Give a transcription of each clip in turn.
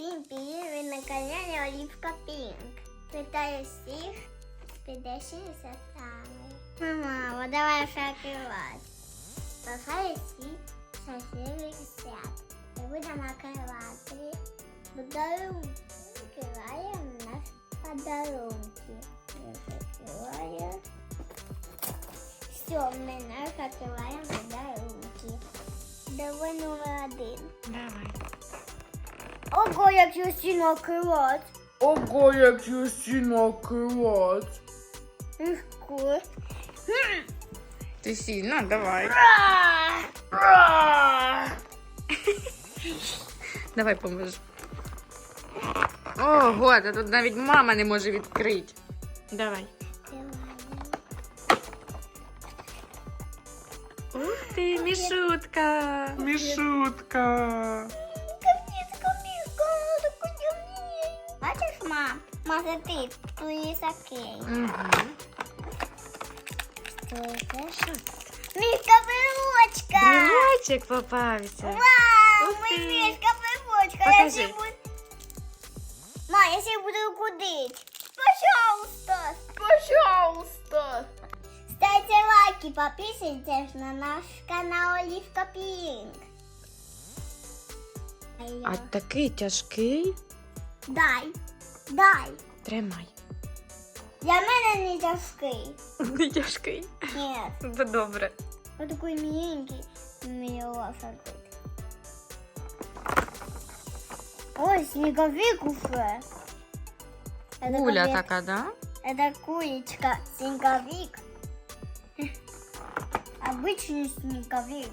Всім привіт, ви на каналі Олівка Пінк. Вітаю всіх з підешніми святами. Мама, давай шакувати. Бажаю всіх щасливих свят. Ми будемо накривати подарунки. Відкриваємо наш подарунки. Я закриваю. Все, ми накриваємо подарунки. Давай номер один. Давай. Ого, як сильно крот. Ого, як Юстина крот. Легко. Ти сильно, давай. Давай поможу. Ого, та тут навіть мама не може відкрити. Давай. Ух ти, мішутка. Мішутка. мам? Може ти твої саки. Угу. Що це? Мішка пилочка. Брілочок попався. Вау, Ух ми ти. мішка пилочка. Я Покажи. ще буду... Ма, я ще буду кудить. Пожалуйста. Пожалуйста. Ставьте лайки, подписывайтесь на наш канал Оливка Пинк. А такий тяжкий. Дай, дай. Тримай. Для мене не тяжкий. Не тяжкий. Нет. Бо добре. Вот такой миленький. Мне лошадь. Ой, снеговик уже. Это Куля как- така, да? Это кулечка, снеговик. Обычный снеговик.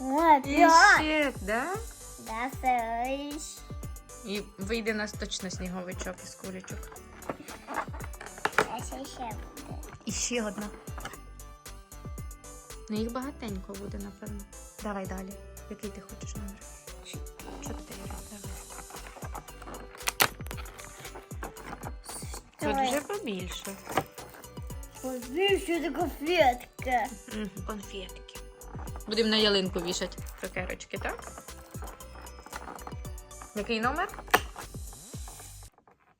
Вот, ще, да? Да, слышь. І вийде нас точно сніговичок із кулечок. Сейчас еще будет. І ще одна. Ну, їх багатенько буде, напевно. Давай далі. Який ти хочеш номер? Чотири. Давай. Тут вже побільше. Это конфетка. Конфетки. Будемо на ялинку вішати цукерочки, так? Який номер?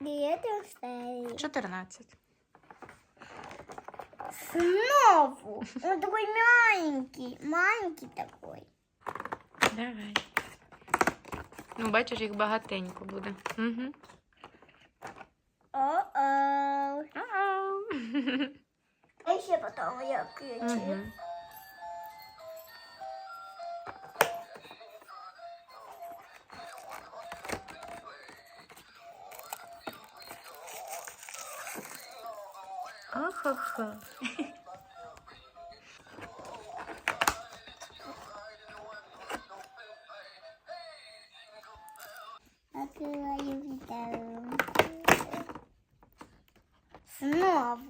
И это 14. Снова. Он такой маленький. Маленький такой. Давай. Ну, бачиш, їх багатенько буде. Угу. О-о. А еще потом я включу. Мгм. Открываю вторую. Снова.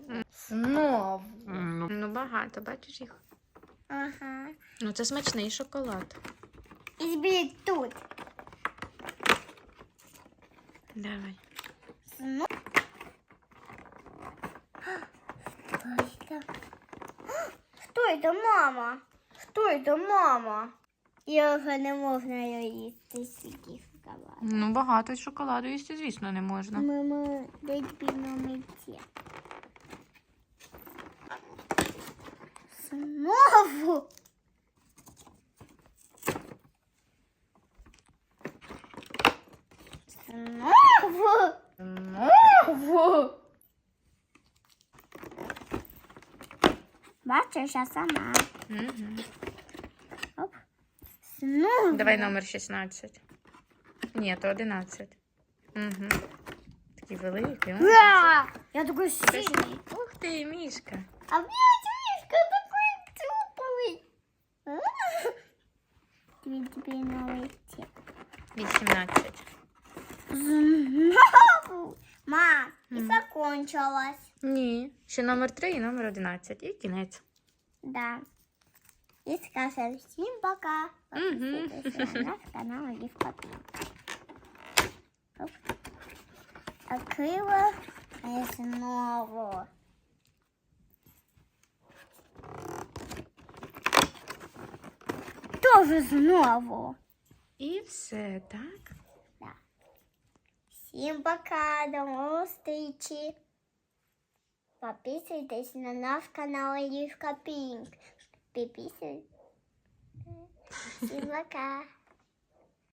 Знов. Ну, багато, бачиш їх. Ага. Ну, це смачний шоколад. Избери тут. Давай. Снова. это? Что это, мама? Что это, мама? Я уже не можна їсти стільки шоколаду. Ну, багато шоколаду їсти, звісно, не можна. Мама, дай піноміті. Знову? Знову? Бачиш, я сама. Угу. Оп. Давай номер 16. Ні, то 11. Угу. Такий великий. о. Ура! Я такой сильный. Ух ти, мішка. А блядь, Мишка такой теплый. Тебе теперь новый тип. 18. Знову Мам, и Мгм. закончилось. Ні. Ще номер 3 і номер 11. І кінець. Да. И скажем всем пока. Мгм. Подписывайтесь на наш канал Оливка Пинк. Оп. Открыла и снова. теж знову. І все, так? Всім пока, до зустрічі. Підписуйтесь на наш канал Олівка Пінк. Підписуйтесь. Всім пока.